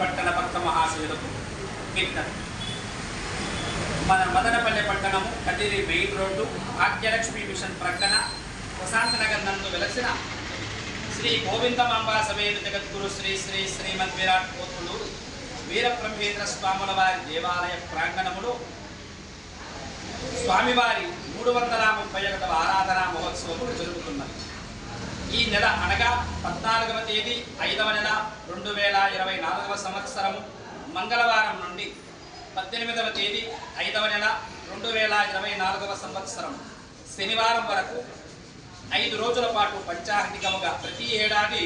పట్టణ భక్త మహాశివులకు కీర్తన. మన మదనపల్లె పట్టణము Kadiri main road Bhagyalakshmi mission ప్రక్కన ప్రశాంత నగర్ నందు వెలసిన శ్రీ గోవిందమాంబా సమేత జగద్గురు శ్రీ శ్రీ శ్రీమద్ విరాట్ కోతులూరు వీరబ్రహ్మేంద్ర స్వాముల వారి దేవాలయ ప్రాంగణములో స్వామివారి మూడు వందల ముప్పై ఒకటవ ఆరాధనా మహోత్సవములు జరుగుతున్నది. ఈ నెల అనగా పద్నాలుగవ తేదీ ఐదవ నెల రెండు వేల ఇరవై నాలుగవ సంవత్సరం మంగళవారం నుండి పద్దెనిమిదవ తేదీ ఐదవ నెల రెండు వేల ఇరవై నాలుగవ సంవత్సరం శనివారం వరకు ఐదు రోజుల పాటు పంచాహతికముగా ప్రతి ఏడాది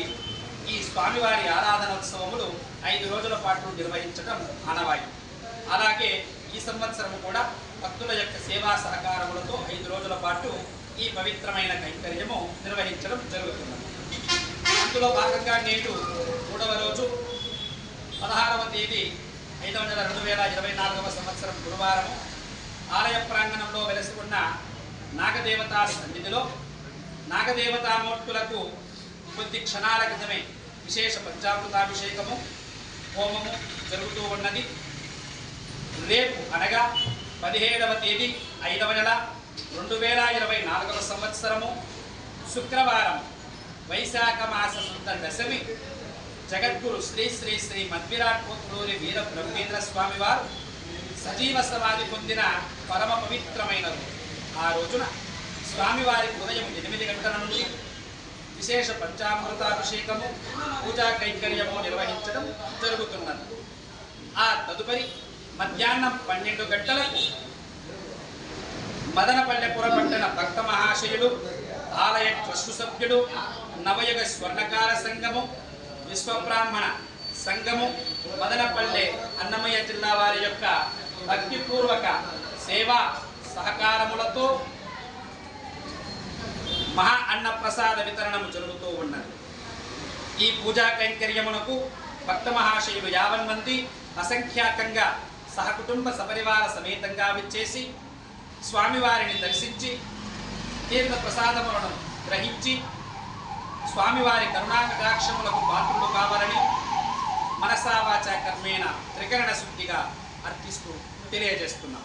ఈ స్వామివారి ఆరాధనోత్సవములు ఐదు రోజుల పాటు నిర్వహించడం ఆనవాయి. అలాగే ఈ సంవత్సరం కూడా భక్తుల యొక్క సేవా సహకారములతో ఐదు రోజుల పాటు ఈ పవిత్రమైన కైంకర్యము నిర్వహించడం జరుగుతున్నది అందులో భాగంగా నేడు మూడవ రోజు పదహారవ తేదీ ఐదవ నెల రెండు వేల ఇరవై నాలుగవ సంవత్సరం గురువారం ఆలయ ప్రాంగణంలో వెలసి ఉన్న నాగదేవతా సన్నిధిలో నాగదేవతామూర్తులకు కొద్ది క్షణాల క్రితమే విశేష పంచామృతాభిషేకము హోమము జరుగుతూ ఉన్నది. రేపు అనగా పదిహేడవ తేదీ ఐదవ నెల రెండు వేల ఇరవై నాలుగవ సంవత్సరము శుక్రవారం వైశాఖ మాస శుద్ధ దశమి. జగద్గురు శ్రీ శ్రీ శ్రీ మద్విరాట్ కోతులూరి వీర బ్రహ్మేంద్ర స్వామి వారు సజీవ సమాధి పొందిన పరమ పవిత్రమైన ఆ రోజున స్వామివారి ఉదయం ఎనిమిది గంటల నుండి విశేష పంచామృతాభిషేకము పూజా కైంకర్యము నిర్వహించడం జరుగుతున్నది. ఆ తదుపరి మధ్యాహ్నం పన్నెండు గంటలకు మదనపల్లెపుర పురపట్టణ భక్త మహాశయులు ఆలయ ట్రస్టు సభ్యుడు నవయుగ స్వర్ణకార సంఘము విశ్వబ్రాహ్మణ సంఘము మదనపల్లె అన్నమయ్య జిల్లా వారి యొక్క భక్తిపూర్వక సేవా సహకారములతో మహా అన్న ప్రసాద వితరణము జరుగుతూ ఉన్నది. ఈ పూజా కైంకర్యమునకు భక్త మహాశయులు యావన్ మంది అసంఖ్యాకంగా సహకుటుంబ సపరివార సమేతంగా విచ్చేసి స్వామివారిని దర్శించి తీర్థ ప్రసాదములను గ్రహించి స్వామివారి కరుణాకటాక్షములకు పాత్రులు కావాలని మనసావాచ కర్మేణ త్రికరణ శుద్ధిగా అర్పిస్తూ తెలియజేస్తున్నాం.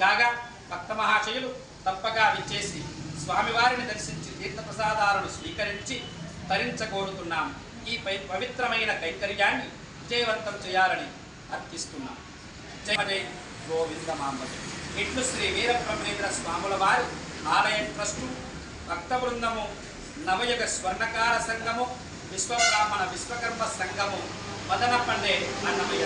కాగా భక్త మహాశయులు తప్పగా విచ్చేసి స్వామివారిని దర్శించి తీర్థప్రసాదాలను స్వీకరించి తరించకోరుతున్నాం ఈ పై పవిత్రమైన కైంకర్యాన్ని విజయవంతం చేయాలని అర్థిస్తున్నాం జయ జయ గోవిందమాంబజ ఇట్లు శ్రీ వీరబ్రహ్మేంద్ర స్వాముల వారి ఆలయ ట్రస్టు భక్త బృందము నవయుగ స్వర్ణకార సంఘము విశ్వబ్రాహ్మణ విశ్వకర్మ సంఘము మదనపల్లె అన్నమయ్య.